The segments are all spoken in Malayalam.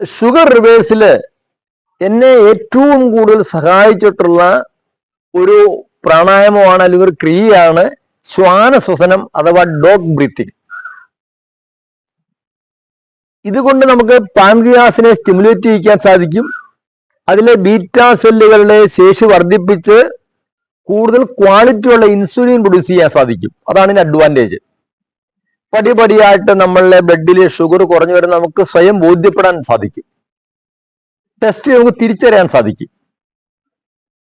ഷുഗർ റിവേഴ്സിൽ എന്നെ ഏറ്റവും കൂടുതൽ സഹായിച്ചിട്ടുള്ള ഒരു പ്രാണായാമമാണ് അല്ലെങ്കിൽ ഒരു ക്രിയയാണ് ശ്വാനശ്വസനം അഥവാ ഡോഗ് ബ്രീത്തിങ് ഇതുകൊണ്ട് നമുക്ക് പാൻക്രിയാസിനെ സ്റ്റിമുലേറ്റ് ചെയ്യിക്കാൻ സാധിക്കും. അതിലെ ബീറ്റ സെല്ലുകളുടെ ശേഷി വർദ്ധിപ്പിച്ച് കൂടുതൽ ക്വാളിറ്റിയുള്ള ഇൻസുലിൻ പ്രൊഡ്യൂസ് ചെയ്യാൻ സാധിക്കും. അതാണ് ഇതിന്റെ അഡ്വാന്റേജ് പടിപടിയായിട്ട് നമ്മളുടെ ബ്ലഡിലെ ഷുഗർ കുറഞ്ഞു വരുന്ന നമുക്ക് സ്വയം ബോധ്യപ്പെടാൻ സാധിക്കും. ടെസ്റ്റ് നമുക്ക് തിരിച്ചറിയാൻ സാധിക്കും.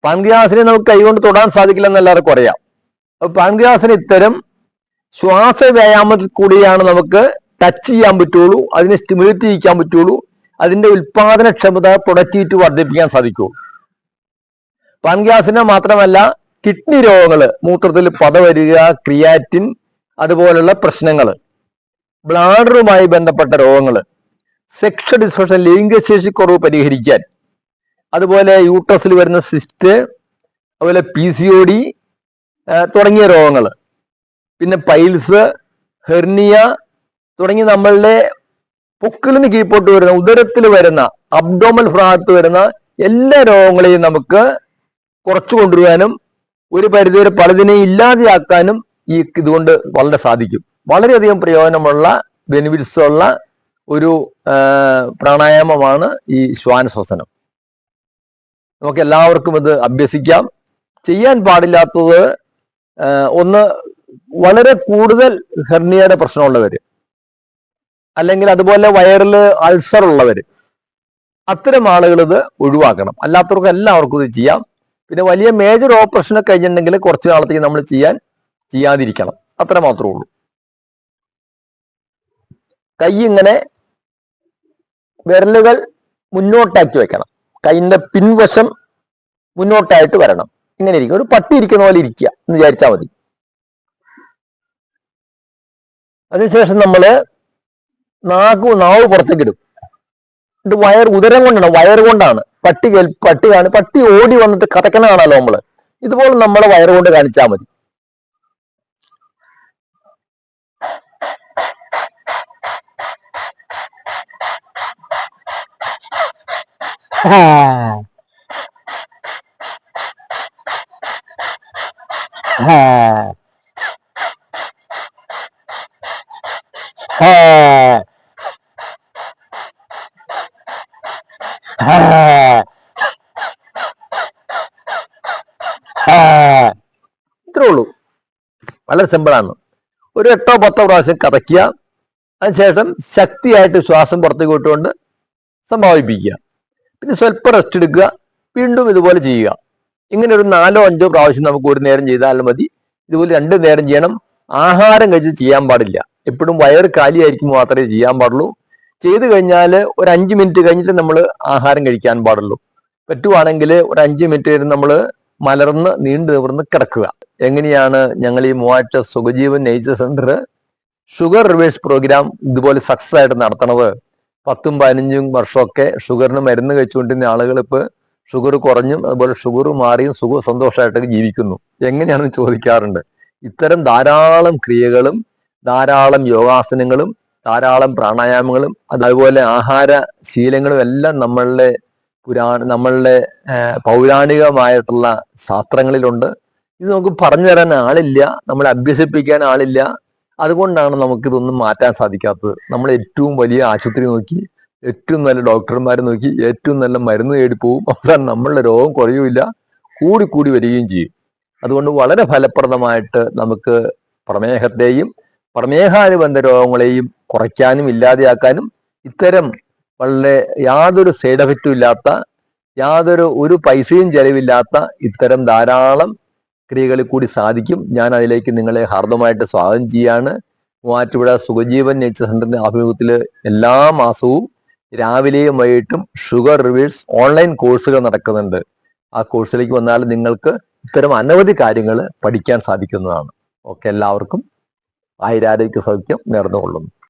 പാൻഗ്യാസിനെ നമുക്ക് കൈകൊണ്ട് തൊടാൻ സാധിക്കില്ല എന്ന് എല്ലാവർക്കും അറിയാം പാൻഗ്യാസിന് ഇത്തരം ശ്വാസ വ്യായാമത്തിൽ കൂടിയാണ് നമുക്ക് ടച്ച് ചെയ്യാൻ പറ്റുള്ളൂ അതിനെ സ്റ്റിമുലേറ്റ് ചെയ്യിക്കാൻ പറ്റുള്ളൂ അതിന്റെ ഉൽപാദനക്ഷമത പ്രൊഡക്ടിവിറ്റി വർദ്ധിപ്പിക്കാൻ സാധിക്കുള്ളൂ. പാൻഗ്യാസിനെ മാത്രമല്ല കിഡ്നി രോഗങ്ങൾ മൂത്രത്തിൽ പത വരിക ക്രിയാറ്റിൻ അതുപോലുള്ള പ്രശ്നങ്ങൾ. ബ്ലാഡറുമായി ബന്ധപ്പെട്ട രോഗങ്ങൾ. സെക്ഷൽ ഡിസ്ഫങ്ഷൻ ലൈംഗികശേഷി കുറവ് പരിഹരിക്കാൻ. അതുപോലെ യൂട്രസിൽ വരുന്ന സിസ്റ്റ് അതുപോലെ പി സി ഒ ഡി തുടങ്ങിയ രോഗങ്ങൾ. പിന്നെ പൈൽസ് ഹെർണിയ തുടങ്ങി നമ്മളുടെ പൊക്കിളിന് കീഴ്പോട്ട് വരുന്ന ഉദരത്തിൽ വരുന്ന അബ്ഡോമൽ ഭാഗത്ത് വരുന്ന എല്ലാ രോഗങ്ങളെയും നമുക്ക് കുറച്ചു കൊണ്ടുവരാനും ഒരു പരിധിവരെ പലതിനെയും ഇല്ലാതെയാക്കാനും ഈ ഇതുകൊണ്ട് വളരെ സാധിക്കും. വളരെയധികം പ്രയോജനമുള്ള ബെനിഫിറ്റ്സ് ഉള്ള ഒരു പ്രാണായാമമാണ് ഈ ശ്വാനശ്വസനം. നമുക്ക് എല്ലാവർക്കും ഇത് അഭ്യസിക്കാം. ചെയ്യാൻ പാടില്ലാത്തത് ഒന്ന് വളരെ കൂടുതൽ ഹെർണിയയുടെ പ്രശ്നമുള്ളവർ അല്ലെങ്കിൽ അതുപോലെ വയറിൽ അൾസർ ഉള്ളവർ അത്തരം ആളുകൾ ഇത് ഒഴിവാക്കണം. അല്ലാത്തവർക്ക് എല്ലാവർക്കും ഇത് ചെയ്യാം. പിന്നെ വലിയ മേജർ ഓപ്പറേഷൻ കഴിഞ്ഞിട്ടുണ്ടെങ്കിൽ കുറച്ച് നാളത്തേക്ക് നമ്മൾ ചെയ്യാൻ ചെയ്യാതിരിക്കണം. അത്ര മാത്രമേ ഉള്ളൂ. കൈ ഇങ്ങനെ വിരലുകൾ മുന്നോട്ടാക്കി വെക്കണം. കൈയിന്റെ പിൻവശം മുന്നോട്ടായിട്ട് വരണം. ഇങ്ങനെ ഇരിക്കും ഒരു പട്ടി ഇരിക്കുന്ന പോലെ ഇരിക്കുക എന്ന് വിചാരിച്ചാൽ മതി. അതിനുശേഷം നമ്മൾ നാക്ക് നാവ് പുറത്തേക്ക് ഇടും. എന്നിട്ട് വയർ ഉദരം കൊണ്ടാണ് വയർ കൊണ്ടാണ്. പട്ടി പട്ടി കാണി. പട്ടി ഓടി വന്നിട്ട് കഥക്കണ കാണാലോ നമ്മൾ? ഇതുപോലെ നമ്മളെ വയർ കൊണ്ട് കാണിച്ചാൽ മതി. ഇത്രേ ഉള്ളൂ. വളരെ സിമ്പിളാണ് ഒരു എട്ടോ പത്തോ പ്രാവശ്യം കതയ്ക്കുക അതിനുശേഷം ശക്തിയായിട്ട് ശ്വാസം പുറത്തേക്ക് വിട്ടുകൊണ്ട് സംഭാവിപ്പിക്കുക. പിന്നെ സ്വല്പം റെസ്റ്റ് എടുക്കുക. വീണ്ടും ഇതുപോലെ ചെയ്യുക. ഇങ്ങനെ ഒരു നാലോ അഞ്ചോ പ്രാവശ്യം നമുക്ക് ഒരു നേരം ചെയ്താലും മതി. ഇതുപോലെ രണ്ട് നേരം ചെയ്യണം. ആഹാരം കഴിച്ച് ചെയ്യാൻ പാടില്ല. എപ്പോഴും വയറ് കാലിയായിരിക്കുമ്പോൾ മാത്രമേ ചെയ്യാൻ പാടുള്ളൂ. ചെയ്തു കഴിഞ്ഞാൽ ഒരു അഞ്ച് മിനിറ്റ് കഴിഞ്ഞിട്ട് നമ്മൾ ആഹാരം കഴിക്കാൻ പാടുള്ളൂ. പറ്റുവാണെങ്കിൽ ഒരു അഞ്ച് മിനിറ്റ് നമ്മൾ മലർന്ന് നീണ്ടു നിവർന്ന് കിടക്കുക. എങ്ങനെയാണ് ഞങ്ങൾ ഈ മൂവാറ്റ Sukhajeevan nature centre sugar reverse program ഇതുപോലെ സക്സസ് ആയിട്ട് നടത്തണത്? പത്തും പതിനഞ്ചും വർഷമൊക്കെ ഷുഗറിന് മരുന്ന് കഴിച്ചുകൊണ്ടിരുന്ന ആളുകൾ ഇപ്പോൾ ഷുഗർ കുറഞ്ഞും അതുപോലെ ഷുഗർ മാറിയും സുഖ സന്തോഷമായിട്ടൊക്കെ ജീവിക്കുന്നു. എങ്ങനെയാണെന്ന് ചോദിക്കാറുണ്ട്. ഇത്തരം ധാരാളം ക്രിയകളും ധാരാളം യോഗാസനങ്ങളും ധാരാളം പ്രാണായാമങ്ങളും അതുപോലെ ആഹാര ശീലങ്ങളും എല്ലാം നമ്മളുടെ പുരാണ നമ്മളുടെ പൗരാണികമായിട്ടുള്ള ശാസ്ത്രങ്ങളിലുണ്ട്. ഇത് നമുക്ക് പറഞ്ഞു തരാൻ ആളില്ല നമ്മളെ അഭ്യസിപ്പിക്കാൻ ആളില്ല. അതുകൊണ്ടാണ് നമുക്കിതൊന്നും മാറ്റാൻ സാധിക്കാത്തത്. നമ്മൾ ഏറ്റവും വലിയ ആശുപത്രി നോക്കി ഏറ്റവും നല്ല ഡോക്ടർമാരെ നോക്കി ഏറ്റവും നല്ല മരുന്ന് തേടി പോവും. അവസാനം നമ്മളുടെ രോഗം കുറയുമില്ല കൂടി കൂടി വരികയും ചെയ്യും. അതുകൊണ്ട് വളരെ ഫലപ്രദമായിട്ട് നമുക്ക് പ്രമേഹത്തെയും പ്രമേഹാനുബന്ധ രോഗങ്ങളെയും കുറയ്ക്കാനും ഇല്ലാതെയാക്കാനും ഇത്തരം വളരെ യാതൊരു സൈഡ് എഫക്റ്റും ഇല്ലാത്ത യാതൊരു ഒരു പൈസയും ചെലവില്ലാത്ത ഇത്തരം ധാരാളം ക്രിയകളിൽ കൂടി സാധിക്കും. ഞാൻ അതിലേക്ക് നിങ്ങളെ ഹാർദമായിട്ട് സ്വാഗതം ചെയ്യാണ്. മൂവാറ്റുപുഴ സുഖജീവൻ നേച്ചർ സെന്ററിന്റെ ആഭിമുഖ്യത്തിൽ എല്ലാ മാസവും രാവിലെയും വൈകിട്ടും ഷുഗർ റിവേഴ്സ് ഓൺലൈൻ കോഴ്സുകൾ നടക്കുന്നുണ്ട്. ആ കോഴ്സിലേക്ക് വന്നാൽ നിങ്ങൾക്ക് ഇത്തരം അനവധി കാര്യങ്ങൾ പഠിക്കാൻ സാധിക്കുന്നതാണ്. ഓക്കെ എല്ലാവർക്കും ആയിരാരോഗ്യ സൗഖ്യം നേർന്നുകൊള്ളുന്നു.